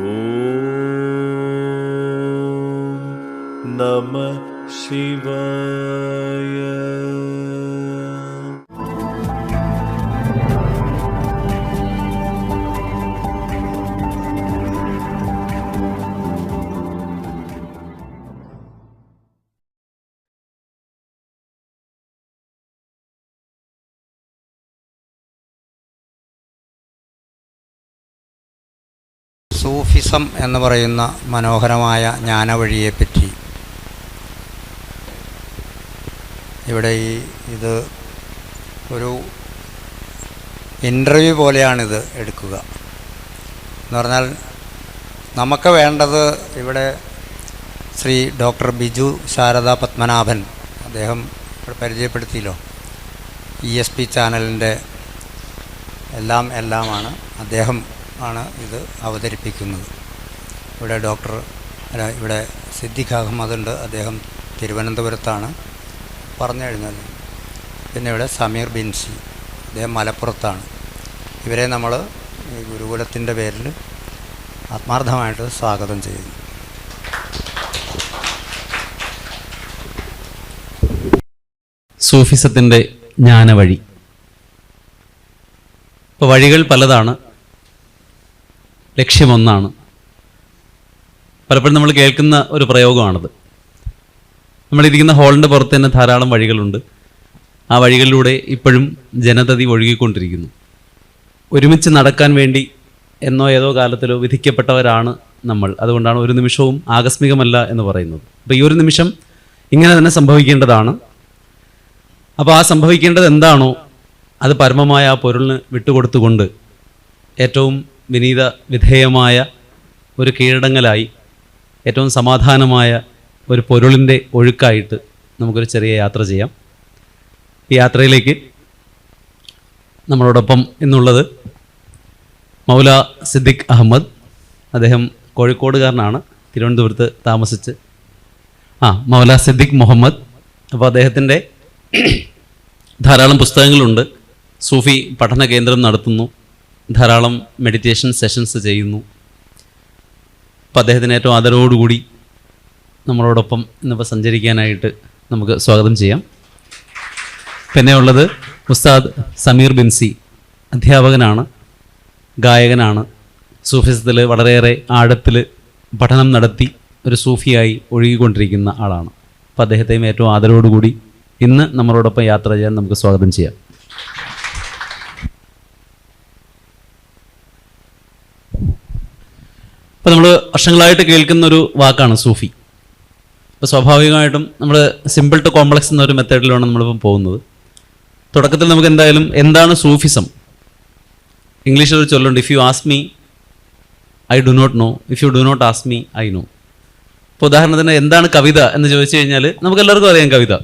ॐ नमः शिवाय സൂഫിസം എന്ന് പറയുന്ന മനോഹരമായ ജ്ഞാനവഴിയെപ്പറ്റി. ഇവിടെ ഈ ഇത് ഒരു ഇന്റർവ്യൂ പോലെയാണിത് എടുക്കുക. എന്ന് പറഞ്ഞാൽ നമുക്ക് വേണ്ടത് ഇവിടെ ശ്രീ ഡോക്ടർ ബിജു ശാരദ പത്മനാഭൻ അദ്ദേഹം പരിചയപ്പെടുത്തിയല്ലോ. ഇ എസ് പി ചാനലിന്റെ എല്ലാം എല്ലാമാണ്. അദ്ദേഹം ആണ് ഇത് അവതരിപ്പിക്കുന്നത്. ഇവിടെ ഡോക്ടർ ഇവിടെ സിദ്ദിഖ് അഹമ്മദ് ഉണ്ട്. അദ്ദേഹം തിരുവനന്തപുരത്താണ്. പറഞ്ഞു കഴിഞ്ഞത് പിന്നെ ഇവിടെ സമീർ ബിൻസി അദ്ദേഹം മലപ്പുറത്താണ്. ഇവരെ നമ്മൾ ഈ ഗുരുകുലത്തിന്റെ പേരിൽ ആത്മാർത്ഥമായിട്ട് സ്വാഗതം ചെയ്യുന്നു. സൂഫിസത്തിന്റെ ജ്ഞാനവഴി. ഇപ്പോൾ വഴികൾ പലതാണ്. ലക്ഷ്യമൊന്നാണ്. പലപ്പോഴും നമ്മൾ കേൾക്കുന്ന ഒരു പ്രയോഗമാണത്. നമ്മളിരിക്കുന്ന ഹാളിന്റെ പുറത്ത് തന്നെ ധാരാളം വഴികളുണ്ട്. ആ വഴികളിലൂടെ ഇപ്പോഴും ജനതതി ഒഴുകിക്കൊണ്ടിരിക്കുന്നു. ഒരുമിച്ച് നടക്കാൻ വേണ്ടി എന്നോ ഏതോ കാലത്തിലോ വിധിക്കപ്പെട്ടവരാണ് നമ്മൾ. അതുകൊണ്ടാണ് ഒരു നിമിഷവും ആകസ്മികമല്ല എന്ന് പറയുന്നത്. അപ്പോൾ ഈ ഒരു നിമിഷം ഇങ്ങനെ തന്നെ സംഭവിക്കേണ്ടതാണ്. അപ്പോൾ ആ സംഭവിക്കേണ്ടത് എന്താണോ അത് പരമമായ ആ പൊരുളിന് വിട്ടുകൊടുത്തുകൊണ്ട് ഏറ്റവും വിനീത വിധേയമായ ഒരു കീഴടങ്ങലായി ഏറ്റവും സമാധാനമായ ഒരു പൊരുളിന്റെ ഒഴുക്കായിട്ട് നമുക്കൊരു ചെറിയ യാത്ര ചെയ്യാം. ഈ യാത്രയിലേക്ക് നമ്മളോടൊപ്പം ഇന്നുള്ളത് മൗല സിദ്ദിഖ് അഹമ്മദ്. അദ്ദേഹം കോഴിക്കോടുകാരനാണ് തിരുവനന്തപുരത്ത് താമസിച്ച്. ആ മൗല സിദ്ദിഖ് മുഹമ്മദ്. അപ്പോൾ അദ്ദേഹത്തിന്റെ ധാരാളം പുസ്തകങ്ങളുണ്ട്. സൂഫി പഠന കേന്ദ്രം നടത്തുന്നു. ധാരാളം മെഡിറ്റേഷൻ സെഷൻസ് ചെയ്യുന്നു. അപ്പോൾ അദ്ദേഹത്തിന് ഏറ്റവും ആദരവോടുകൂടി നമ്മളോടൊപ്പം ഇന്നിപ്പോൾ സഞ്ചരിക്കാനായിട്ട് നമുക്ക് സ്വാഗതം ചെയ്യാം. പിന്നെ ഉള്ളത് ഉസ്താദ് സമീർ ബിൻസി അധ്യാപകനാണ് ഗായകനാണ്. സൂഫിസത്തിൽ വളരെയേറെ ആഴത്തിൽ പഠനം നടത്തി ഒരു സൂഫിയായി ഒഴുകിക്കൊണ്ടിരിക്കുന്ന ആളാണ്. അപ്പോൾ അദ്ദേഹത്തെയും ഏറ്റവും ആദരവോടുകൂടി ഇന്ന് നമ്മളോടൊപ്പം യാത്ര ചെയ്യാൻ നമുക്ക് സ്വാഗതം ചെയ്യാം. അപ്പോൾ നമ്മൾ വർഷങ്ങളായിട്ട് കേൾക്കുന്ന ഒരു വാക്കാണ് സൂഫി. ഇപ്പോൾ സ്വാഭാവികമായിട്ടും നമ്മൾ സിമ്പിൾ ടു കോംപ്ലക്സ് എന്നൊരു മെത്തേഡിലാണ് നമ്മളിപ്പം പോകുന്നത്. തുടക്കത്തിൽ നമുക്ക് എന്തായാലും എന്താണ് സൂഫിസം? ഇംഗ്ലീഷിൽ ഒരു ചൊല്ലുണ്ട് if you ask me I do not know if you do not ask me I know ഇപ്പോൾ ഉദാഹരണത്തിന് എന്താണ് കവിത? എന്ന് ചോദിച്ചു കഴിഞ്ഞാൽ നമുക്ക് എല്ലാവർക്കും അറിയാം കവിത.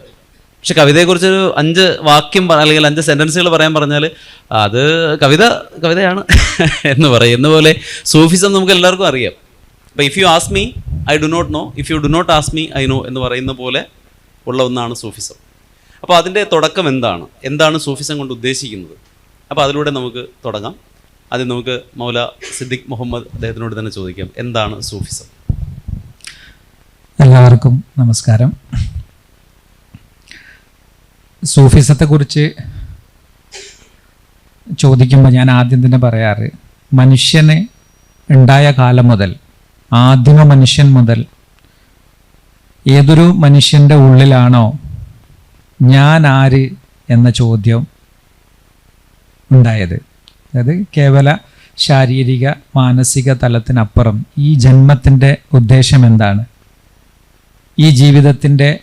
പക്ഷെ കവിതയെക്കുറിച്ചൊരു അഞ്ച് വാക്യം അല്ലെങ്കിൽ അഞ്ച് സെന്റൻസുകൾ പറയാൻ പറഞ്ഞാൽ അത് കവിത കവിതയാണ് എന്ന് പറയും. എന്നപോലെ സൂഫിസം നമുക്ക് എല്ലാവർക്കും അറിയാം. അപ്പോൾ if you ask me I do not know if you do not ask me I know എന്ന് പറയുന്ന പോലെ ഉള്ള ഒന്നാണ് സൂഫിസം. അപ്പോൾ അതിന്റെ തുടക്കം എന്താണ്? എന്താണ് സൂഫിസം കൊണ്ട് ഉദ്ദേശിക്കുന്നത്? അപ്പോൾ അതിലൂടെ നമുക്ക് തുടങ്ങാം. ആദ്യം നമുക്ക് മൗല സിദ്ദിഖ് മുഹമ്മദ് അദ്ദേഹത്തിനോട് തന്നെ ചോദിക്കാം. എന്താണ് സൂഫിസം? എല്ലാവർക്കും നമസ്കാരം. സൂഫിസത്തെക്കുറിച്ച് ചോദിക്കുമ്പോൾ ഞാൻ ആദ്യം തന്നെ പറയാറ് മനുഷ്യന് ഉണ്ടായ കാലം മുതൽ ആദിമ മനുഷ്യൻ മുതൽ ഏതൊരു മനുഷ്യന്റെ ഉള്ളിലാണോ ഞാൻ ആര് എന്ന ചോദ്യം ഉണ്ടായത്. അതായത് കേവല ശാരീരിക മാനസിക തലത്തിനപ്പുറം ഈ ജന്മത്തിന്റെ ഉദ്ദേശം എന്താണ്? ഈ ജീവിതത്തിന്റെ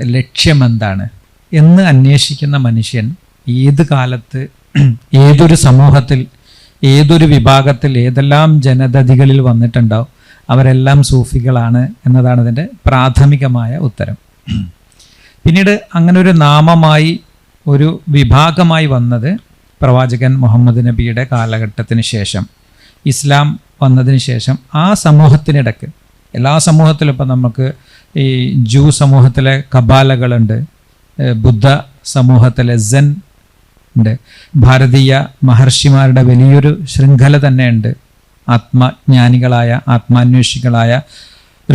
ലക്ഷ്യം എന്താണ്? എന്ന് അന്വേഷിക്കുന്ന മനുഷ്യൻ ഏത് കാലത്ത് ഏതൊരു സമൂഹത്തിൽ ഏതൊരു വിഭാഗത്തിൽ ഏതെല്ലാം ജനതതികളിൽ വന്നിട്ടുണ്ടാവും അവരെല്ലാം സൂഫികളാണ് എന്നതാണ് ഇതിന്റെ പ്രാഥമികമായ ഉത്തരം. പിന്നീട് അങ്ങനെ ഒരു നാമമായി ഒരു വിഭാഗമായി വന്നത് പ്രവാചകൻ മുഹമ്മദ് നബിയുടെ കാലഘട്ടത്തിന് ശേഷം ഇസ്ലാം വന്നതിന് ശേഷം ആ സമൂഹത്തിനിടക്ക്. എല്ലാ സമൂഹത്തിലും ഇപ്പം നമുക്ക് ഈ ജൂ സമൂഹത്തിലെ കബാലകളുണ്ട് ബുദ്ധ സമൂഹത്തിലെ സെൻ ഉണ്ട്. ഭാരതീയ മഹർഷിമാരുടെ വലിയൊരു ശൃംഖല തന്നെയുണ്ട്. ആത്മജ്ഞാനികളായ ആത്മാന്വേഷികളായ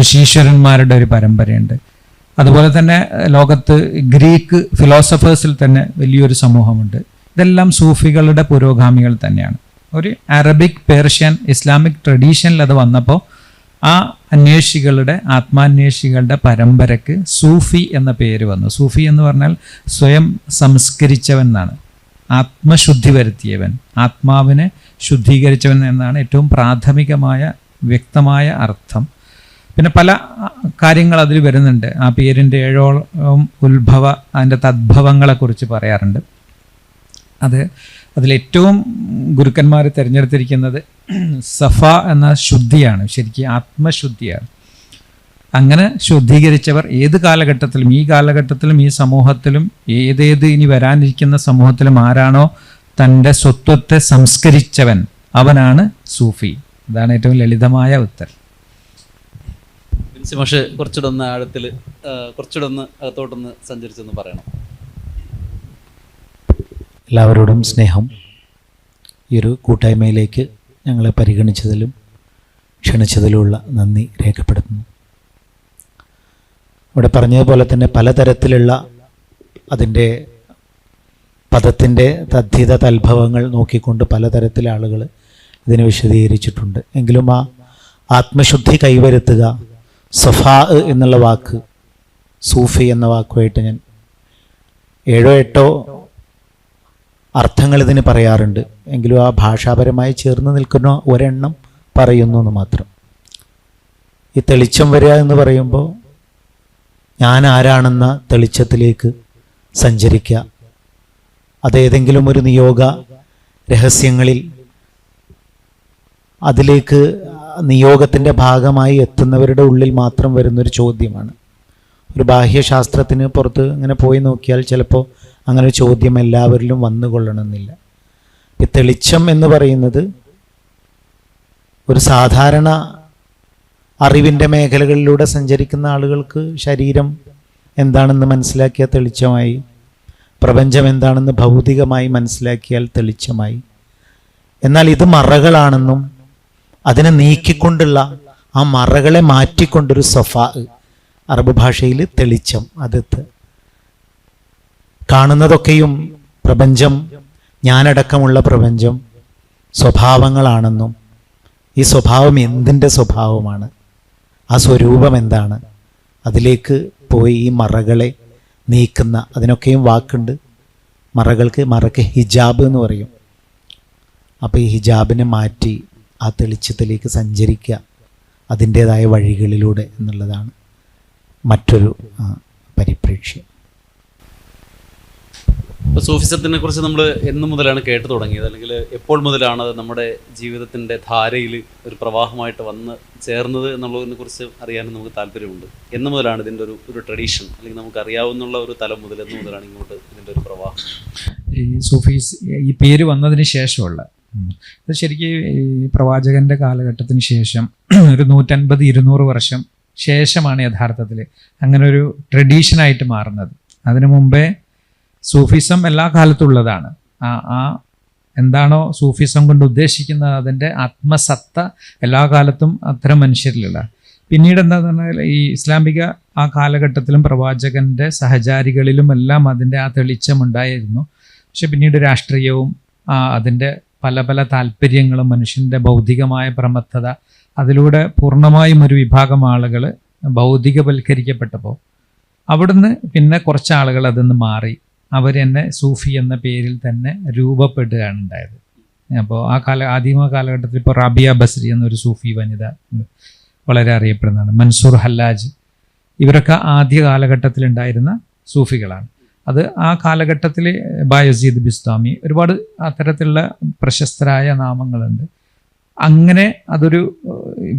ഋഷീശ്വരന്മാരുടെ ഒരു പരമ്പരയുണ്ട്. അതുപോലെ തന്നെ ലോകത്ത് ഗ്രീക്ക് ഫിലോസഫേഴ്സിൽ തന്നെ വലിയൊരു സമൂഹമുണ്ട്. ഇതെല്ലാം സൂഫികളുടെ പുരോഗാമികൾ തന്നെയാണ്. ഒരു അറബിക് പേർഷ്യൻ ഇസ്ലാമിക് ട്രഡീഷനിൽ അത് വന്നപ്പോൾ ആ അന്വേഷികളുടെ ആത്മാന്വേഷികളുടെ പരമ്പരക്ക് സൂഫി എന്ന പേര് വന്നു. സൂഫി എന്ന് പറഞ്ഞാൽ സ്വയം സംസ്കരിച്ചവൻ എന്നാണ്. ആത്മശുദ്ധി വരുത്തിയവൻ ആത്മാവിനെ ശുദ്ധീകരിച്ചവൻ എന്നാണ് ഏറ്റവും പ്രാഥമികമായ വ്യക്തമായ അർത്ഥം. പിന്നെ പല കാര്യങ്ങൾ അതിൽ വരുന്നുണ്ട്. ആ പേരിന്റെ ഏഴോളം ഉത്ഭവ അതിന്റെ തദ്ഭവങ്ങളെക്കുറിച്ച് പറയാറുണ്ട്. അത് അതിലേറ്റവും ഗുരുക്കന്മാർ തിരഞ്ഞെടുത്തിരിക്കുന്നത് സഫ എന്ന ശുദ്ധിയാണ് ശരിക്കും ആത്മശുദ്ധിയാണ്. അങ്ങനെ ശുദ്ധീകരിച്ചവർ ഏത് കാലഘട്ടത്തിലും ഈ കാലഘട്ടത്തിലും ഈ സമൂഹത്തിലും ഏതേത് ഇനി വരാനിരിക്കുന്ന സമൂഹത്തിലും ആരാണോ തന്റെ സ്വത്വത്തെ സംസ്കരിച്ചവൻ അവനാണ് സൂഫി. അതാണ് ഏറ്റവും ലളിതമായ ഉത്തരം. പക്ഷേ കുറച്ചുകൂടെ ഒന്ന് ആഴത്തിൽ കുറച്ചുകൂടെ ഒന്ന് അകത്തോട്ടൊന്ന് സഞ്ചരിച്ചൊന്ന് പറയണം. എല്ലാവരോടും സ്നേഹം. ഈ ഒരു കൂട്ടായ്മയിലേക്ക് ഞങ്ങളെ പരിഗണിച്ചതിലും ക്ഷണിച്ചതിലുമുള്ള നന്ദി രേഖപ്പെടുത്തുന്നു. ഇവിടെ പറഞ്ഞതുപോലെ തന്നെ പലതരത്തിലുള്ള അതിന്റെ പദത്തിന്റെ തദ്ധിത തൽഭവങ്ങൾ നോക്കിക്കൊണ്ട് പലതരത്തിലെ ആളുകൾ ഇതിനെ വിശദീകരിച്ചിട്ടുണ്ട്. എങ്കിലും ആ ആത്മശുദ്ധി കൈവരുത്തുക സഫാ എന്നുള്ള വാക്ക് സൂഫി എന്ന വാക്കുമായിട്ട് ഞാൻ ഏഴോ എട്ടോ അർത്ഥങ്ങൾ ഇതിന് പറയാറുണ്ട്. എങ്കിലും ആ ഭാഷാപരമായി ചേർന്ന് നിൽക്കുന്ന ഒരെണ്ണം പറയുന്നു എന്ന് മാത്രം. ഈ തെളിച്ചം വരിക എന്ന് പറയുമ്പോൾ ഞാൻ ആരാണെന്ന തെളിച്ചത്തിലേക്ക് സഞ്ചരിക്കുക. അതേതെങ്കിലും ഒരു നിയോഗ രഹസ്യങ്ങളിൽ അതിലേക്ക് നിയോഗത്തിന്റെ ഭാഗമായി എത്തുന്നവരുടെ ഉള്ളിൽ മാത്രം വരുന്നൊരു ചോദ്യമാണ്. ഒരു ബാഹ്യശാസ്ത്രത്തിന് പുറത്ത് ഇങ്ങനെ പോയി നോക്കിയാൽ ചിലപ്പോൾ അങ്ങനെ ചോദ്യം എല്ലാവരിലും വന്നുകൊള്ളണമെന്നില്ല. ഈ തെളിച്ചം എന്ന് പറയുന്നത് ഒരു സാധാരണ അറിവിന്റെ മേഖലകളിലൂടെ സഞ്ചരിക്കുന്ന ആളുകൾക്ക് ശരീരം എന്താണെന്ന് മനസ്സിലാക്കിയാൽ തെളിച്ചമായി പ്രപഞ്ചം എന്താണെന്ന് ഭൗതികമായി മനസ്സിലാക്കിയാൽ തെളിച്ചമായി. എന്നാൽ ഇത് മറകളാണെന്നും അതിനെ നീക്കിക്കൊണ്ടുള്ള ആ മറകളെ മാറ്റിക്കൊണ്ടൊരു സഫാ അറബ് ഭാഷയിൽ തെളിച്ചം അതെത്ത് കാണുന്നതൊക്കെയും പ്രപഞ്ചം ഞാനടക്കമുള്ള പ്രപഞ്ചം സ്വഭാവങ്ങളാണെന്നും ഈ സ്വഭാവം എന്തിന്റെ സ്വഭാവമാണ്? ആ സ്വരൂപം എന്താണ്? അതിലേക്ക് പോയി ഈ മറകളെ നീക്കുന്ന അതിനൊക്കെയും വാക്കുണ്ട്. മറകൾക്ക് മറക്ക് ഹിജാബ് എന്ന് പറയും. അപ്പോൾ ഈ ഹിജാബിനെ മാറ്റി ആ തെളിച്ചത്തിലേക്ക് സഞ്ചരിക്കുക അതിന്റേതായ വഴികളിലൂടെ എന്നുള്ളതാണ് മറ്റൊരു പരിപ്രേക്ഷ്യം. ഇപ്പോൾ സൂഫിസത്തിനെ കുറിച്ച് നമ്മൾ എന്ന് മുതലാണ് കേട്ടു തുടങ്ങിയത്. അല്ലെങ്കിൽ എപ്പോൾ മുതലാണ് അത് നമ്മുടെ ജീവിതത്തിന്റെ ധാരയിൽ ഒരു പ്രവാഹമായിട്ട് വന്ന് ചേർന്നത് എന്നുള്ളതിനെ കുറിച്ച് അറിയാനും നമുക്ക് താല്പര്യമുണ്ട്. എന്നു മുതലാണ് ഇതിന്റെ ഒരു ഒരു ട്രഡീഷൻ. അല്ലെങ്കിൽ നമുക്ക് അറിയാവുന്ന ഒരു തലം മുതൽ എന്ന് മുതലാണ് ഇങ്ങോട്ട് ഇതിന്റെ ഒരു പ്രവാഹം. ഈ സൂഫീസ് ഈ പേര് വന്നതിന് ശേഷമുള്ള അത് ശരിക്കും ഈ പ്രവാചകന്റെ കാലഘട്ടത്തിന് ശേഷം ഒരു നൂറ്റൻപത് ഇരുന്നൂറ് വർഷം ശേഷമാണ് യഥാർത്ഥത്തിൽ അങ്ങനെ ഒരു ട്രഡീഷനായിട്ട് മാറുന്നത്. അതിനു മുമ്പേ സൂഫിസം എല്ലാ കാലത്തും ഉള്ളതാണ് ആ ആ എന്താണോ സൂഫിസം കൊണ്ട് ഉദ്ദേശിക്കുന്നത് അതിന്റെ ആത്മസത്ത എല്ലാ കാലത്തും അത്തരം മനുഷ്യരിലുള്ള. പിന്നീട് എന്താന്ന് പറഞ്ഞാൽ ഈ ഇസ്ലാമിക ആ കാലഘട്ടത്തിലും പ്രവാചകന്റെ സഹചാരികളിലും എല്ലാം അതിന്റെ ആ തെളിച്ചം ഉണ്ടായിരുന്നു. പക്ഷെ പിന്നീട് രാഷ്ട്രീയവും അതിന്റെ പല പല താല്പര്യങ്ങളും മനുഷ്യന്റെ ഭൗതികമായ പ്രമത്തത അതിലൂടെ പൂർണമായും ഒരു വിഭാഗം ആളുകൾ ഭൗതികവൽക്കരിക്കപ്പെട്ടപ്പോൾ അവിടുന്ന് പിന്നെ കുറച്ച് ആളുകൾ അതിന്ന് മാറി. അവർ എന്നെ സൂഫി എന്ന പേരിൽ തന്നെ രൂപപ്പെടുകയാണ് ഉണ്ടായത് അപ്പോൾ ആ കാല ആദിമ കാലഘട്ടത്തിൽ ഇപ്പോൾ റാബിയ ബസ്രി എന്നൊരു സൂഫി വനിത വളരെ അറിയപ്പെടുന്നതാണ്. മൻസൂർ ഹല്ലാജ്. ഇവരൊക്കെ ആദ്യ കാലഘട്ടത്തിൽ ഉണ്ടായിരുന്ന സൂഫികളാണ്. അത് ആ കാലഘട്ടത്തിൽ ബായസീദ് ബിസ്താമി ഒരുപാട് അത്തരത്തിലുള്ള പ്രശസ്തരായ നാമങ്ങളുണ്ട്. അങ്ങനെ അതൊരു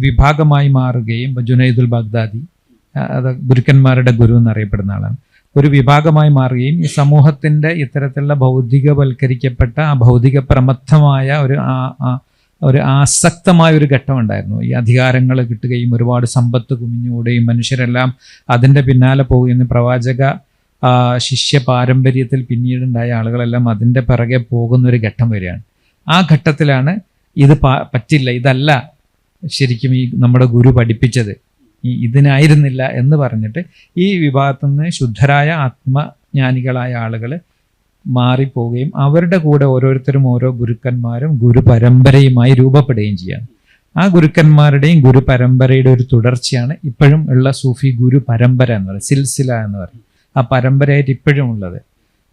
വിഭാഗമായി മാറുകയും ജുനൈദുൽ ബഗ്ദാദി അത് ഗുരുക്കന്മാരുടെ ഗുരു എന്നറിയപ്പെടുന്ന ആളാണ്. ഒരു വിഭാഗമായി മാറുകയും ഈ സമൂഹത്തിന്റെ ഇത്തരത്തിലുള്ള ഭൗതികവൽക്കരിക്കപ്പെട്ട ആ ഭൗതിക പ്രമത്തമായ ഒരു ഒരു ആസക്തമായ ഒരു ഘട്ടമുണ്ടായിരുന്നു. ഈ അധികാരങ്ങൾ കിട്ടുകയും ഒരുപാട് സമ്പത്ത് കുമിഞ്ഞുകൂടുകയും മനുഷ്യരെല്ലാം അതിന്റെ പിന്നാലെ പോവുകയും പ്രവാചക ശിഷ്യ പാരമ്പര്യത്തിൽ പിന്നീടുണ്ടായ ആളുകളെല്ലാം അതിന്റെ പിറകെ പോകുന്ന ഒരു ഘട്ടം വരികയാണ് ആ ഘട്ടത്തിലാണ് ഇത് പറ്റില്ല. ഇതല്ല ശരിക്കും ഈ നമ്മുടെ ഗുരു പഠിപ്പിച്ചത്. ഈ ഇതിനായിരുന്നില്ല എന്ന് പറഞ്ഞിട്ട് ഈ വിഭാഗത്തു നിന്ന് ശുദ്ധരായ ആത്മജ്ഞാനികളായ ആളുകൾ മാറിപ്പോവുകയും അവരുടെ കൂടെ ഓരോരുത്തരും ഓരോ ഗുരുക്കന്മാരും ഗുരുപരമ്പരയുമായി രൂപപ്പെടുകയും ചെയ്യാം ആ ഗുരുക്കന്മാരുടെയും ഗുരു പരമ്പരയുടെ ഒരു തുടർച്ചയാണ് ഇപ്പോഴും ഉള്ള സൂഫി ഗുരു പരമ്പര എന്ന് പറയുന്നത് സിൽസില എന്ന് പറയും. ആ പരമ്പരയായിട്ട് ഇപ്പോഴും ഉള്ളത്.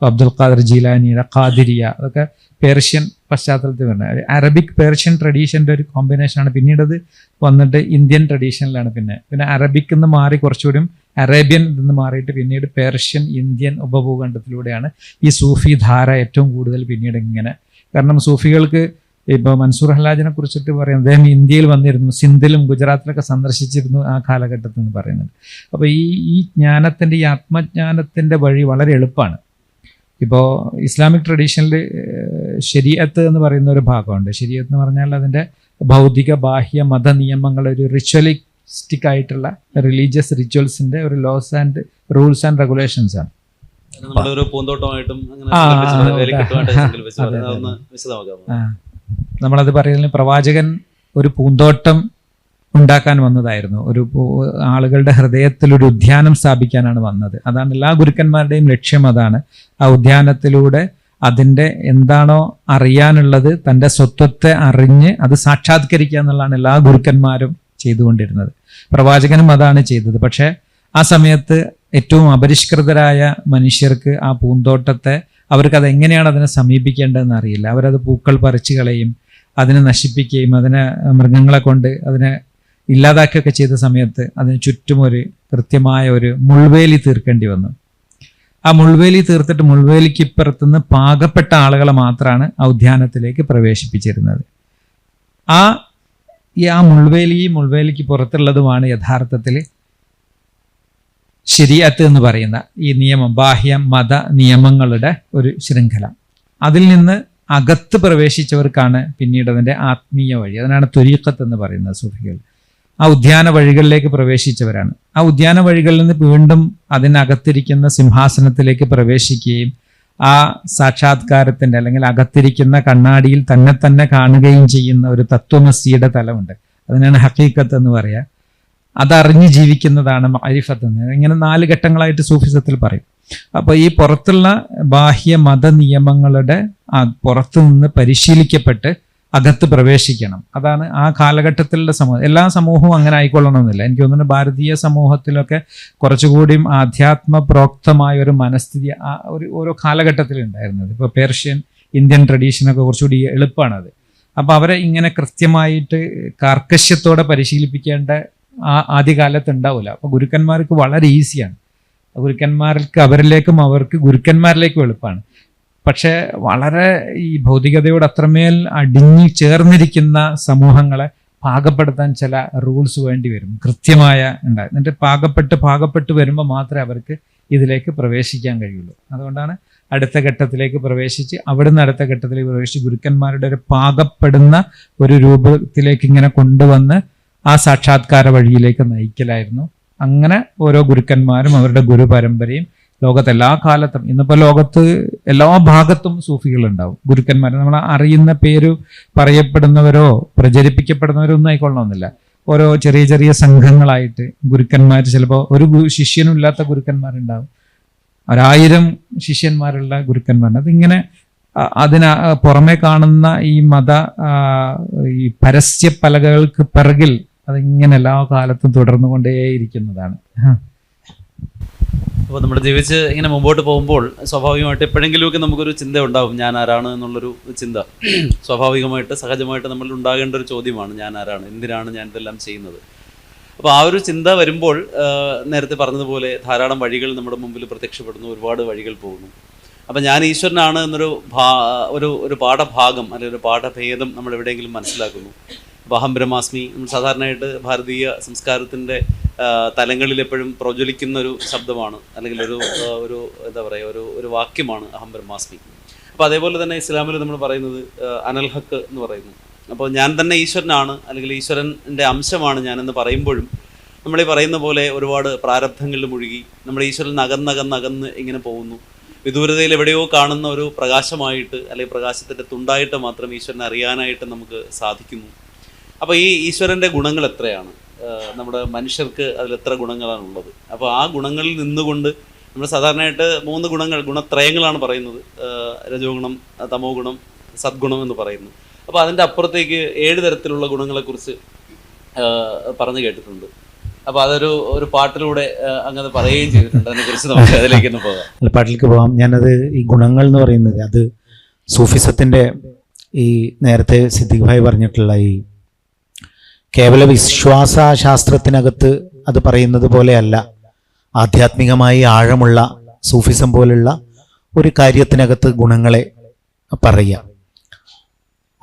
അബ്ദുൽ ഖാദർ ജീലാനിയുടെ ഖാദിരിയ അതൊക്കെ പേർഷ്യൻ പശ്ചാത്തലത്തിൽ വരുന്നത്. അറബിക് പേർഷ്യൻ ട്രഡീഷന്റെ ഒരു കോമ്പിനേഷനാണ് പിന്നീട് അത് വന്നിട്ട് ഇന്ത്യൻ ട്രഡീഷനിലാണ് പിന്നെ. പിന്നെ അറബിക് എന്ന് മാറി കുറച്ചുകൂടി അറേബ്യൻ നിന്ന് മാറിയിട്ട് പിന്നീട് പേർഷ്യൻ ഇന്ത്യൻ ഉപഭൂഖണ്ഡത്തിലൂടെയാണ് ഈ സൂഫി ധാര ഏറ്റവും കൂടുതൽ പിന്നീട് ഇങ്ങനെ. കാരണം സൂഫികൾക്ക് ഇപ്പോൾ മൻസൂർ ഹലാജിനെ കുറിച്ചിട്ട് പറയും അദ്ദേഹം ഇന്ത്യയിൽ വന്നിരുന്നു സിന്ധിലും ഗുജറാത്തിലൊക്കെ സന്ദർശിച്ചിരുന്നു ആ കാലഘട്ടത്തിൽ എന്ന് പറയുന്നുണ്ട് അപ്പോൾ ഈ ഈ ജ്ഞാനത്തിന്റെ ഈ ആത്മജ്ഞാനത്തിന്റെ വഴി വളരെ എളുപ്പമാണ്. ഇപ്പോൾ ഇസ്ലാമിക് ട്രഡീഷനിൽ ശരീഅത്ത് എന്ന് പറയുന്ന ഒരു ഭാഗമുണ്ട്. ശരീഅത്ത് എന്ന് പറഞ്ഞാൽ അതിന്റെ ഭൗതിക ബാഹ്യ മത നിയമങ്ങൾ ഒരു റിച്വലിസ്റ്റിക് ആയിട്ടുള്ള റിലീജിയസ് റിച്വൽസിന്റെ ഒരു laws and rules and regulations ആണ്. നമ്മളത് പറയുന്നതിന് പ്രവാചകൻ ഒരു പൂന്തോട്ടം ഉണ്ടാക്കാൻ വന്നതായിരുന്നു. ഒരു ആളുകളുടെ ഹൃദയത്തിൽ ഒരു ഉദ്യാനം സ്ഥാപിക്കാനാണ് വന്നത്. അതാണ് എല്ലാ ഗുരുക്കന്മാരുടെയും ലക്ഷ്യം അതാണ്. ആ ഉദ്യാനത്തിലൂടെ അതിന്റെ എന്താണോ അറിയാനുള്ളത് തന്റെ സ്വത്വത്തെ അറിഞ്ഞ് അത് സാക്ഷാത്കരിക്കുക എന്നുള്ളതാണ് എല്ലാ ഗുരുക്കന്മാരും ചെയ്തുകൊണ്ടിരുന്നത്. പ്രവാചകനും അതാണ് ചെയ്തത്. പക്ഷേ ആ സമയത്ത് ഏറ്റവും അപരിഷ്കൃതരായ മനുഷ്യർക്ക് ആ പൂന്തോട്ടത്തെ അവർക്ക് അത് എങ്ങനെയാണ് അതിനെ സമീപിക്കേണ്ടതെന്ന് അറിയില്ല. അവരത് പൂക്കൾ പറിച്ചു കളയും അതിനെ നശിപ്പിക്കുകയും അതിനെ മൃഗങ്ങളെ കൊണ്ട് അതിനെ ഇല്ലാതാക്കുകയൊക്കെ ചെയ്ത സമയത്ത് അതിന് ചുറ്റും ഒരു കൃത്യമായ ഒരു മുൾവേലി തീർക്കേണ്ടി വന്നു. ആ മുൾവേലി തീർത്തിട്ട് മുൾവേലിക്ക് പാകപ്പെട്ട ആളുകളെ മാത്രമാണ് ആ ഉദ്യാനത്തിലേക്ക് പ്രവേശിപ്പിച്ചിരുന്നത്. ആ ഈ ആ മുൾവേലി മുൾവേലിക്ക് പുറത്തുള്ളതുമാണ് യഥാർത്ഥത്തിൽ ശരിയത്ത് എന്ന് പറയുന്ന ഈ നിയമം ബാഹ്യ മത നിയമങ്ങളുടെ ഒരു ശൃംഖല. അതിൽ നിന്ന് അകത്ത് പ്രവേശിച്ചവർക്കാണ് പിന്നീട് അതിന്റെ ആത്മീയ വഴി. അതിനാണ് തുരീക്കത്ത് എന്ന് പറയുന്നത് സൂഫികൾ. ആ ഉദ്യാന വഴികളിലേക്ക് പ്രവേശിച്ചവരാണ്. ആ ഉദ്യാന വഴികളിൽ നിന്ന് വീണ്ടും അതിനകത്തിരിക്കുന്ന സിംഹാസനത്തിലേക്ക് പ്രവേശിക്കുകയും ആ സാക്ഷാത്കാരത്തിന്റെ അല്ലെങ്കിൽ അകത്തിരിക്കുന്ന കണ്ണാടിയിൽ തന്നെ തന്നെ കാണുകയും ചെയ്യുന്ന ഒരു തത്വമസിയുടെ തലമുണ്ട്. അതിനാണ് ഹക്കീക്കത്ത് എന്ന് പറയുക അതറിഞ്ഞ് ജീവിക്കുന്നതാണ് അരിഫത്ത് എന്ന്. ഇങ്ങനെ നാല് ഘട്ടങ്ങളായിട്ട് സൂഫിസത്തിൽ പറയും. അപ്പോൾ ഈ പുറത്തുള്ള ബാഹ്യ മത നിയമങ്ങളുടെ പുറത്തു നിന്ന് പരിശീലിക്കപ്പെട്ട് അകത്ത് പ്രവേശിക്കണം. അതാണ് ആ കാലഘട്ടത്തിലുള്ള സമൂഹം. എല്ലാ സമൂഹവും അങ്ങനെ ആയിക്കൊള്ളണമെന്നില്ല. എനിക്ക് തോന്നുന്നു ഭാരതീയ സമൂഹത്തിലൊക്കെ കുറച്ചുകൂടിയും ആധ്യാത്മ പ്രോക്തമായ ഒരു മനസ്ഥിതി ആ ഒരു ഓരോ കാലഘട്ടത്തിൽ ഉണ്ടായിരുന്നത് ഇപ്പോൾ പേർഷ്യൻ ഇന്ത്യൻ ട്രഡീഷനൊക്കെ കുറച്ചുകൂടി എളുപ്പമാണത് അപ്പോൾ അവരെ ഇങ്ങനെ കൃത്യമായിട്ട് കാർക്കശ്യത്തോടെ പരിശീലിപ്പിക്കേണ്ട ആ ആദ്യകാലത്ത് ഉണ്ടാവില്ല അപ്പോൾ ഗുരുക്കന്മാർക്ക് വളരെ ഈസിയാണ്. ഗുരുക്കന്മാർക്ക് അവരിലേക്കും അവർക്ക് ഗുരുക്കന്മാരിലേക്കും എളുപ്പമാണ് പക്ഷേ വളരെ ഈ ഭൗതികതയോട് അത്രമേൽ അടിഞ്ഞു ചേർന്നിരിക്കുന്ന സമൂഹങ്ങളെ പാകപ്പെടുത്താൻ ചില റൂൾസ് വേണ്ടി വരും. കൃത്യമായ ഉണ്ടായി എന്നിട്ട് പാകപ്പെട്ട് പാകപ്പെട്ട് വരുമ്പോൾ മാത്രമേ അവർക്ക് ഇതിലേക്ക് പ്രവേശിക്കാൻ കഴിയുള്ളൂ. അതുകൊണ്ടാണ് അടുത്ത ഘട്ടത്തിലേക്ക് പ്രവേശിച്ച് അവിടുന്ന് അടുത്ത ഘട്ടത്തിലേക്ക് പ്രവേശിച്ച് ഗുരുക്കന്മാരുടെ ഒരു പാകപ്പെടുന്ന ഒരു രൂപത്തിലേക്ക് ഇങ്ങനെ കൊണ്ടുവന്ന് ആ സാക്ഷാത്കാര വഴിയിലേക്ക് നയിക്കലായിരുന്നു. അങ്ങനെ ഓരോ ഗുരുക്കന്മാരും അവരുടെ ഗുരു പരമ്പരയും ലോകത്ത് എല്ലാ കാലത്തും ഇന്നിപ്പോൾ ലോകത്ത് എല്ലാ ഭാഗത്തും സൂഫികൾ ഉണ്ടാവും ഗുരുക്കന്മാർ നമ്മൾ അറിയുന്ന പേര് പറയപ്പെടുന്നവരോ പ്രചരിപ്പിക്കപ്പെടുന്നവരോ ഒന്നും ആയിക്കൊള്ളണമെന്നില്ല. ഓരോ ചെറിയ ചെറിയ സംഘങ്ങളായിട്ട് ഗുരുക്കന്മാർ ചിലപ്പോൾ ഒരു ശിഷ്യനും ഇല്ലാത്ത ഗുരുക്കന്മാരുണ്ടാവും. ഒരായിരം ശിഷ്യന്മാരുള്ള ഗുരുക്കന്മാർ അതിങ്ങനെ അതിന പുറമെ കാണുന്ന ഈ മത ഈ പരസ്യ പലകൾക്ക് പിറകിൽ അതിങ്ങനെ എല്ലാ കാലത്തും തുടർന്നുകൊണ്ടേയിരിക്കുന്നതാണ്. അപ്പോൾ നമ്മൾ ജീവിച്ച് ഇങ്ങനെ മുമ്പോട്ട് പോകുമ്പോൾ സ്വാഭാവികമായിട്ട് എപ്പോഴെങ്കിലുമൊക്കെ നമുക്കൊരു ചിന്ത ഉണ്ടാകും ഞാൻ ആരാണ് എന്നുള്ളൊരു ചിന്ത. സ്വാഭാവികമായിട്ട് സഹജമായിട്ട് നമ്മൾ ഉണ്ടാകേണ്ട ഒരു ചോദ്യമാണ് ഞാൻ ആരാണ് എന്തിനാണ് ഞാൻ ഇതെല്ലാം ചെയ്യുന്നത്? അപ്പോൾ ആ ഒരു ചിന്ത വരുമ്പോൾ നേരത്തെ പറഞ്ഞതുപോലെ ധാരാളം വഴികൾ നമ്മുടെ മുമ്പിൽ പ്രത്യക്ഷപ്പെടുന്നു ഒരുപാട് വഴികൾ പോകുന്നു. അപ്പം ഞാൻ ഈശ്വരനാണ് എന്നൊരു ഭാ ഒരു ഒരു പാഠഭാഗം അല്ലെങ്കിൽ ഒരു പാഠഭേദം നമ്മൾ എവിടെയെങ്കിലും മനസ്സിലാക്കുന്നു. അപ്പോൾ അഹം ബ്രഹ്മാസ്മി നമ്മൾ സാധാരണയായിട്ട് ഭാരതീയ സംസ്കാരത്തിന്റെ തലങ്ങളിൽ എപ്പോഴും പ്രജ്വലിക്കുന്ന ഒരു ശബ്ദമാണ് അല്ലെങ്കിൽ ഒരു ഒരു എന്താ പറയുക ഒരു ഒരു വാക്യമാണ് അഹം ബ്രഹ്മാസ്മി അപ്പോൾ അതേപോലെ തന്നെ ഇസ്ലാമിൽ നമ്മൾ പറയുന്നത് അനൽഹക്ക് അനൽ ഹക്ക് എന്ന് പറയുന്നു. അപ്പോൾ ഞാൻ തന്നെ ഈശ്വരനാണ് അല്ലെങ്കിൽ ഈശ്വരന്റെ അംശമാണ് ഞാനെന്ന് പറയുമ്പോഴും നമ്മൾ ഈ പറയുന്ന പോലെ ഒരുപാട് പ്രാരബ്ധങ്ങളിൽ മുഴുകി നമ്മൾ ഈശ്വരൻ അകന്നകന്നകന്ന് ഇങ്ങനെ പോകുന്നു. വിദൂരതയിൽ എവിടെയോ കാണുന്ന ഒരു പ്രകാശമായിട്ട് അല്ലെങ്കിൽ പ്രകാശത്തിന്റെ തുണ്ടായിട്ട് മാത്രം ഈശ്വരനെ അറിയാനായിട്ട് നമുക്ക് സാധിക്കുന്നു. അപ്പോൾ ഈ ഈശ്വരന്റെ ഗുണങ്ങൾ എത്രയാണ്? നമ്മുടെ മനുഷ്യർക്ക് അതിൽ എത്ര ഗുണങ്ങളാണ് ഉള്ളത്. അപ്പോൾ ആ ഗുണങ്ങളിൽ നിന്നുകൊണ്ട് നമ്മൾ സാധാരണയായിട്ട് മൂന്ന് ഗുണങ്ങൾ ഗുണത്രയങ്ങളാണ് പറയുന്നത്. ഏഹ് രജോ ഗുണം തമോ ഗുണം സദ്ഗുണം എന്ന് പറയുന്നു. അപ്പോൾ അതിന്റെ അപ്പുറത്തേക്ക് ഏഴ് തരത്തിലുള്ള ഗുണങ്ങളെക്കുറിച്ച് പറഞ്ഞു കേട്ടിട്ടുണ്ട്. അപ്പോൾ അതൊരു ഒരു പാട്ടിലൂടെ അങ്ങനെ പറയുകയും ചെയ്തിട്ടുണ്ട്. അതിനെക്കുറിച്ച് നമുക്ക് അതിലേക്ക് ഒന്ന് പോകാം പാട്ടിലേക്ക് പോകാം. ഞാനത് ഈ ഗുണങ്ങൾ എന്ന് പറയുന്നത് അത് സൂഫിസത്തിന്റെ ഈ നേരത്തെ സിദ്ദിഖ് ഭായ് പറഞ്ഞിട്ടുള്ള ഈ കേവല വിശ്വാസ ശാസ്ത്രത്തിനകത്ത് അത് പറയുന്നത് പോലെയല്ല. ആധ്യാത്മികമായി ആഴമുള്ള സൂഫിസം പോലുള്ള ഒരു കാര്യത്തിനകത്ത് ഗുണങ്ങളെ പറയുക.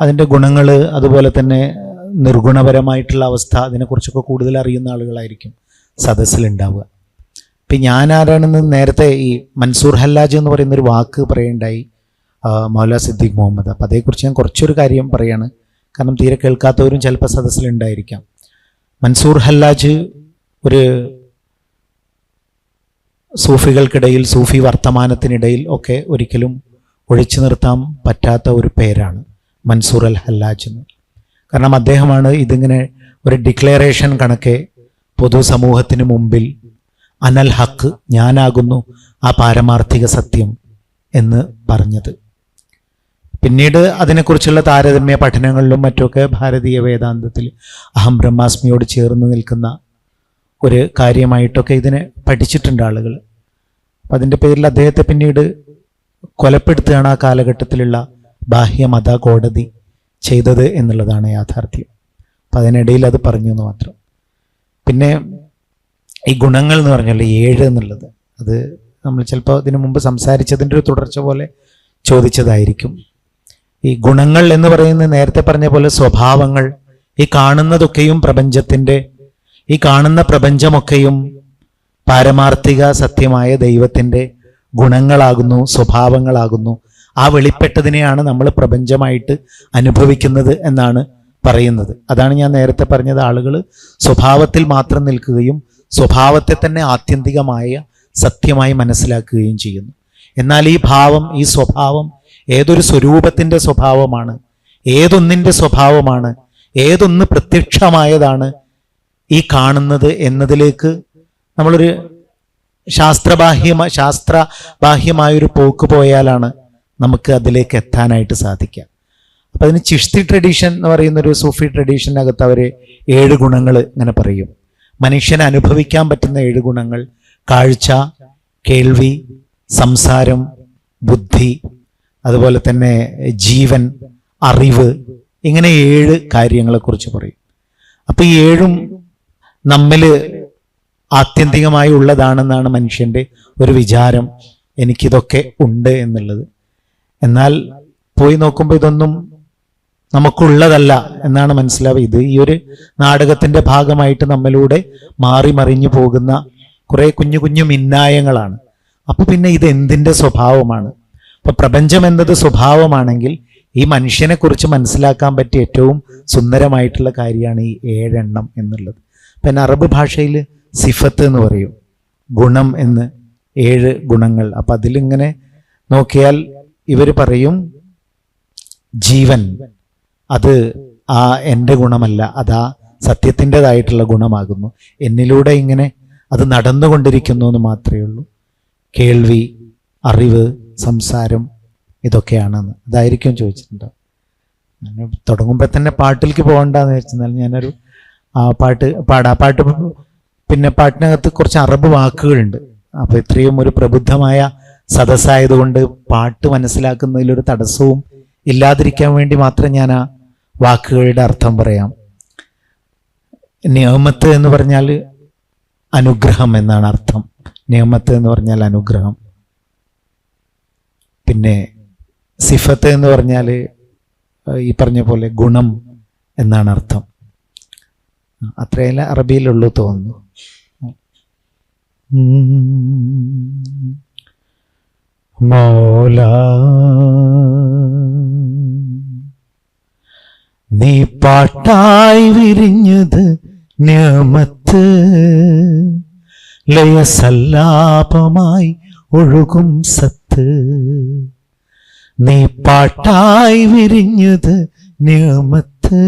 അതിന്റെ ഗുണങ്ങൾ അതുപോലെ തന്നെ നിർഗുണപരമായിട്ടുള്ള അവസ്ഥ അതിനെക്കുറിച്ചൊക്കെ കൂടുതൽ അറിയുന്ന ആളുകളായിരിക്കും സദസ്സിലുണ്ടാവുക. ഇപ്പം ഞാൻ ആരാണെന്ന് നേരത്തെ ഈ മൻസൂർ ഹല്ലാജ് എന്ന് പറയുന്നൊരു വാക്ക് പറയുണ്ടായി മൗല സിദ്ദീഖ് മുഹമ്മദ്. അപ്പം അതേക്കുറിച്ച് ഞാൻ കുറച്ചൊരു കാര്യം പറയാണ്. കാരണം തീരെ കേൾക്കാത്തവരും ചിലപ്പോൾ സദസ്സിലുണ്ടായിരിക്കാം. മൻസൂർ ഹല്ലാജ് ഒരു സൂഫികൾക്കിടയിൽ സൂഫി വർത്തമാനത്തിനിടയിൽ ഒക്കെ ഒരിക്കലും ഒഴിച്ചു നിർത്താൻ പറ്റാത്ത ഒരു പേരാണ് മൻസൂർ അൽ ഹല്ലാജ് എന്ന്. കാരണം അദ്ദേഹമാണ് ഇതിങ്ങനെ ഒരു ഡിക്ലറേഷൻ കണക്കെ പൊതുസമൂഹത്തിന് മുമ്പിൽ അനൽ ഹക്ക് ഞാനാകുന്നു ആ പാരമാർത്ഥിക സത്യം എന്ന് പറഞ്ഞത്. പിന്നീട് അതിനെക്കുറിച്ചുള്ള താരതമ്യ പഠനങ്ങളിലും മറ്റുമൊക്കെ ഭാരതീയ വേദാന്തത്തിൽ അഹം ബ്രഹ്മാസ്മിയോട് ചേർന്ന് നിൽക്കുന്ന ഒരു കാര്യമായിട്ടൊക്കെ ഇതിനെ പഠിച്ചിട്ടുണ്ട് ആളുകൾ. അപ്പം അതിന്റെ പേരിൽ അദ്ദേഹത്തെ പിന്നീട് കൊലപ്പെടുത്തുകയാണ് ആ കാലഘട്ടത്തിലുള്ള ബാഹ്യ മത കോടതി ചെയ്തത് എന്നുള്ളതാണ് യാഥാർത്ഥ്യം. അപ്പം അതിനിടയിൽ അത് പറഞ്ഞു എന്ന് മാത്രം. പിന്നെ ഈ ഗുണങ്ങൾ എന്ന് പറഞ്ഞാൽ ഏഴ് എന്നുള്ളത് അത് നമ്മൾ ചിലപ്പോൾ ഇതിനു മുമ്പ് സംസാരിച്ചതിന്റെ ഒരു തുടർച്ച പോലെ ചോദിച്ചതായിരിക്കും. ഈ ഗുണങ്ങൾ എന്ന് പറയുന്ന നേരത്തെ പറഞ്ഞ പോലെ സ്വഭാവങ്ങൾ ഈ കാണുന്നതൊക്കെയും പ്രപഞ്ചത്തിന്റെ ഈ കാണുന്ന പ്രപഞ്ചമൊക്കെയും പാരമാർത്ഥിക സത്യമായ ദൈവത്തിന്റെ ഗുണങ്ങളാകുന്നു സ്വഭാവങ്ങളാകുന്നു. ആ വെളിപ്പെട്ടതിനെയാണ് നമ്മൾ പ്രപഞ്ചമായിട്ട് അനുഭവിക്കുന്നത് എന്നാണ് പറയുന്നത്. അതാണ് ഞാൻ നേരത്തെ പറഞ്ഞത്. ആളുകൾ സ്വഭാവത്തിൽ മാത്രം നിൽക്കുകയും സ്വഭാവത്തെ തന്നെ ആത്യന്തികമായ സത്യമായി മനസ്സിലാക്കുകയും ചെയ്യുന്നു. എന്നാൽ ഈ ഭാവം ഈ സ്വഭാവം ഏതൊരു സ്വരൂപത്തിന്റെ സ്വഭാവമാണ് ഏതൊന്നിന്റെ സ്വഭാവമാണ് ഏതൊന്ന് പ്രത്യക്ഷമായതാണ് ഈ കാണുന്നത് എന്നതിലേക്ക് നമ്മളൊരു ശാസ്ത്രബാഹ്യമ ശാസ്ത്രബാഹ്യമായൊരു പോക്ക് പോയാലാണ് നമുക്ക് അതിലേക്ക് എത്താനായിട്ട് സാധിക്കുക. അപ്പം അതിന് ചിഷ്തി ട്രഡീഷൻ എന്ന് പറയുന്നൊരു സൂഫി ട്രഡീഷനകത്ത് അവർ ഏഴ് ഗുണങ്ങൾ ഇങ്ങനെ പറയും. മനുഷ്യന് അനുഭവിക്കാൻ പറ്റുന്ന ഏഴ് ഗുണങ്ങൾ കാഴ്ച കേൾവി സംസാരം ബുദ്ധി അതുപോലെ തന്നെ ജീവൻ അറിവ് ഇങ്ങനെ ഏഴ് കാര്യങ്ങളെക്കുറിച്ച് പറയും. അപ്പൊ ഈ ഏഴും നമ്മിൽ ആത്യന്തികമായി ഉള്ളതാണെന്നാണ് മനുഷ്യന്റെ ഒരു വിചാരം. എനിക്കിതൊക്കെ ഉണ്ട് എന്നുള്ളത്. എന്നാൽ പോയി നോക്കുമ്പോൾ ഇതൊന്നും നമുക്കുള്ളതല്ല എന്നാണ് മനസ്സിലാവുക. ഇത് ഈ ഒരു നാടകത്തിന്റെ ഭാഗമായിട്ട് നമ്മിലൂടെ മാറി മറിഞ്ഞു പോകുന്ന കുറേ കുഞ്ഞു കുഞ്ഞു മിന്നായങ്ങളാണ്. അപ്പോൾ പിന്നെ ഇത് എന്തിന്റെ സ്വഭാവമാണ്? അപ്പൊ പ്രപഞ്ചം എന്നത് സ്വഭാവമാണെങ്കിൽ ഈ മനുഷ്യനെ കുറിച്ച് മനസ്സിലാക്കാൻ പറ്റിയ ഏറ്റവും സുന്ദരമായിട്ടുള്ള കാര്യമാണ് ഈ ഏഴെണ്ണം എന്നുള്ളത്. പിന്നെ അറബ് ഭാഷയിൽ സിഫത്ത് എന്ന് പറയും ഗുണം എന്ന് ഏഴ് ഗുണങ്ങൾ. അപ്പൊ അതിലിങ്ങനെ നോക്കിയാൽ ഇവർ പറയും ജീവൻ അത് ആ എന്റെ ഗുണമല്ല അതാ സത്യത്തിന്റെതായിട്ടുള്ള ഗുണമാകുന്നു. എന്നിലൂടെ ഇങ്ങനെ അത് നടന്നുകൊണ്ടിരിക്കുന്നു എന്ന് മാത്രമേ ഉള്ളൂ. കേൾവി അറിവ് സംസാരം ഇതൊക്കെയാണെന്ന് അതായിരിക്കും ചോദിച്ചിട്ടുണ്ട്. ഞാൻ തുടങ്ങുമ്പോൾ തന്നെ പാട്ടിലേക്ക് പോകണ്ടെന്ന് വെച്ചാൽ ഞാനൊരു ആ പാട്ട് പാടാ. പാട്ട് പിന്നെ പാട്ടിനകത്ത് കുറച്ച് അറബ് വാക്കുകളുണ്ട്. അപ്പൊ ഇത്രയും ഒരു പ്രബുദ്ധമായ സദസ്സായതുകൊണ്ട് പാട്ട് മനസ്സിലാക്കുന്നതിലൊരു തടസ്സവും ഇല്ലാതിരിക്കാൻ വേണ്ടി മാത്രം ഞാൻ ആ വാക്കുകളുടെ അർത്ഥം പറയാം. നിയമത്ത് എന്ന് പറഞ്ഞാൽ അനുഗ്രഹം എന്നാണ് അർത്ഥം. നിയമത്ത് എന്ന് പറഞ്ഞാൽ അനുഗ്രഹം. പിന്നെ സിഫത്ത് എന്ന് പറഞ്ഞാൽ ഈ പറഞ്ഞ പോലെ ഗുണം എന്നാണ് അർത്ഥം. അത്രയല്ല അറബിയിലുള്ളൂ തോന്നുന്നു. മോല നീ പാട്ടായി വിരിഞ്ഞത് ഞാമത്ത് ലയസല്ലാപമായി ഒഴുകും സത്ത്. നീ പാട്ടായി വിരിഞ്ഞത് നിയമത്ത്.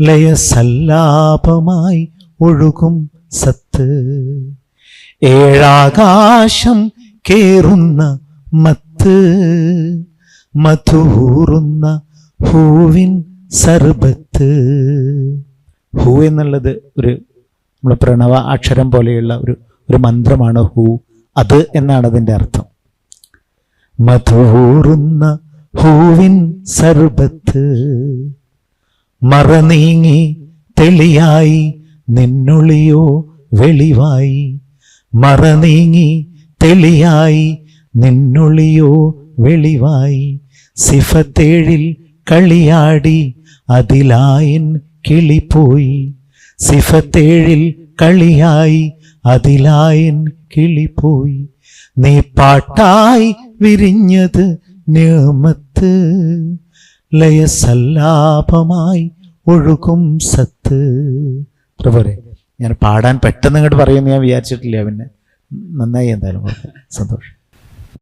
ലയസല്ലാപമായി ഒഴുകും സത്ത്. ഏഴാകാശം കേറുന്ന മത്ത്. മധുഹൂറുന്ന ഹൂവിൻ സർബത്ത്. ഹൂ എന്നുള്ളത് ഒരു നമ്മുടെ പ്രണവ അക്ഷരം പോലെയുള്ള ഒരു ഒരു മന്ത്രമാണ് ഹൂ. അത് എന്നാണ് അതിന്റെ അർത്ഥം. മധൂറുന്ന ഹൂവിൻ സർബത്ത് മറനീങ്ങി തെളിയായി നിന്നൊളിയോ വെളിവായി. മറനീങ്ങി തെളിയായി നിന്നൊളിയോ വെളിവായി. സിഫത്തേഴിൽ കളിയാടി അതിലായിൻ കിളിപ്പോയി സിഫത്തേഴിൽ കളിയായി അതിലായൻ കിളിപ്പോയി നീ പാട്ടായി വിരിഞ്ഞത് നിയമത്ത് ലയസല്ലാപമായി ഒഴുകും സത്ത്. ഇത്ര പോരെ ഞാൻ പാടാൻ പെട്ടെന്ന് ഇങ്ങോട്ട് പറയുമെന്ന് ഞാൻ വിചാരിച്ചിട്ടില്ല പിന്നെ നന്നായി എന്തായാലും സന്തോഷം.